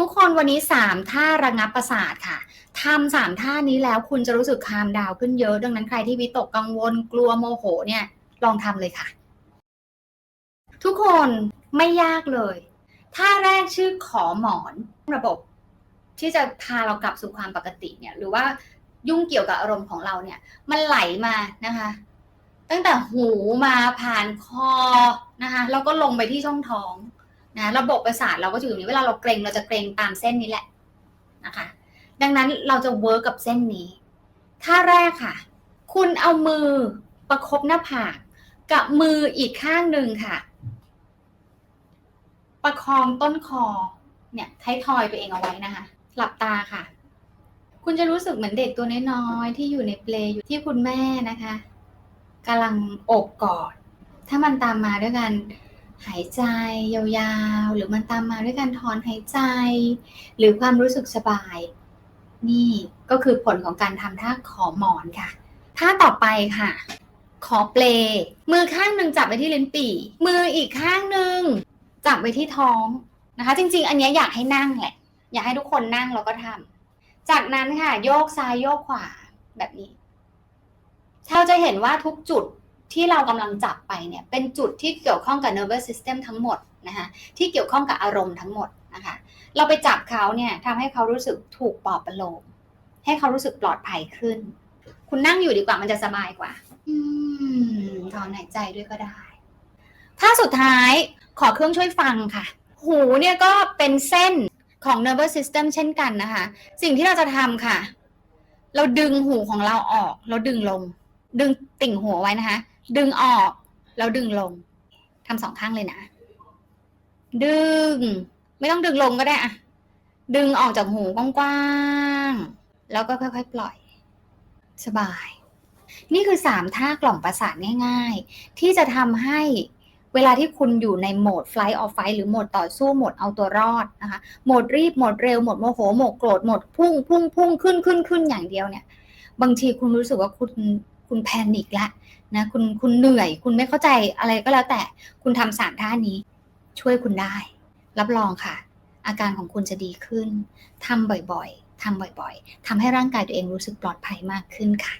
ทุกคนวันนี้สามท่าระงับประสาทค่ะทำสามท่านี้แล้วคุณจะรู้สึกคามดาวขึ้นเยอะ ดังนั้นใครที่วิตกกังวลกลัวโมโหเนี่ยลองทำเลยค่ะ ทุกคนไม่ยากเลยท่าแรกชื่อขอหมอนระบบ ที่จะพาเรากลับสู่ความปกติเนี่ย หรือว่ายุ่งเกี่ยวกับอารมณ์ของเราเนี่ย มันไหลมานะคะ ตั้งแต่หูมาผ่านคอนะคะแล้วก็ลงไปที่ช่องท้อง นะระบบประสาทเราก็อยู่ตรงนี้เวลาเราเกรงเราจะเกรงตามเส้นนี้แหละนะคะ ดังนั้นเราจะเวิร์กกับเส้นนี้ท่าแรกค่ะ คุณเอามือประคบหน้าผากกับมืออีกข้างหนึ่งค่ะ ประคองต้นคอเนี่ยไทยทอยตัวเองเอาไว้นะคะ หลับตาค่ะ คุณจะรู้สึกเหมือนเด็กตัวน้อยๆที่อยู่ในเปลอยู่ที่คุณแม่นะคะกำลังโอบกอด ถ้ามันตามมาด้วยการ หายใจยาวๆ หรือมันตามมาด้วยการถอนหายใจ หรือความรู้สึกสบาย นี่ก็คือผลของการทำท่าขอหมอนค่ะท่าต่อไปค่ะ ขอเปล มือข้างหนึ่งจับไว้ที่ลิ้นปี่ มืออีกข้างหนึ่งจับไว้ที่ท้องนะคะ จริง ๆ อันนี้อยากให้นั่งแหละอยากให้ทุกคนนั่งแล้วก็ทำจากนั้นค่ะ โยกซ้ายโยกขวาแบบนี้เราจะเห็นว่าทุกจุด ที่เรากำลังจับไปเนี่ยเป็นจุดที่เกี่ยวข้องกับ nervous system ทั้งหมดนะคะที่เกี่ยวข้องกับอารมณ์ทั้งหมดนะคะเราไปจับเขาเนี่ยทำให้เขารู้สึกถูกปลอบประโลมให้เขารู้สึกปลอดภัยขึ้น คุณนั่งอยู่ดีกว่ามันจะสบายกว่า อืมถอนหายใจด้วยก็ได้ ถ้าสุดท้ายขอเครื่องช่วยฟังค่ะ หูเนี่ยก็เป็นเส้นของ nervous system เช่นกันนะคะ สิ่งที่เราจะทำค่ะ เราดึงหูของเราออก เราดึงลง ดึงติ่งหัวไว้นะคะ ดึงออก แล้วดึงลงทำสองข้างเลยนะ ดึง ไม่ต้องดึงลงก็ได้อะดึงออกจากหูกว้างๆ แล้วก็ค่อยๆ ปล่อย สบาย นี่คือสามท่ากล่อมประสาทง่าย ๆ ที่จะทำให้เวลาที่คุณอยู่ในโหมด flight or fight หรือโหมดต่อสู้โหมดเอาตัวรอดนะคะ โหมดรีบ โหมดเร็ว โหมดโมโห โหมดโกรธ โหมดพุ่ง พุ่ง พุ่ง ขึ้น ขึ้น ขึ้น อย่างเดียวเนี่ย บางทีคุณรู้สึกว่าคุณ คุณแพนิคละนะคุณคุณเหนื่อย คุณไม่เข้าใจอะไรก็แล้วแต่คุณทำสามท่านี้ ช่วยคุณได้ รับรองค่ะ อาการของคุณจะดีขึ้นทำบ่อยๆทำบ่อยๆทำให้ร่างกายตัวเองรู้สึกปลอดภัยมากขึ้นค่ะ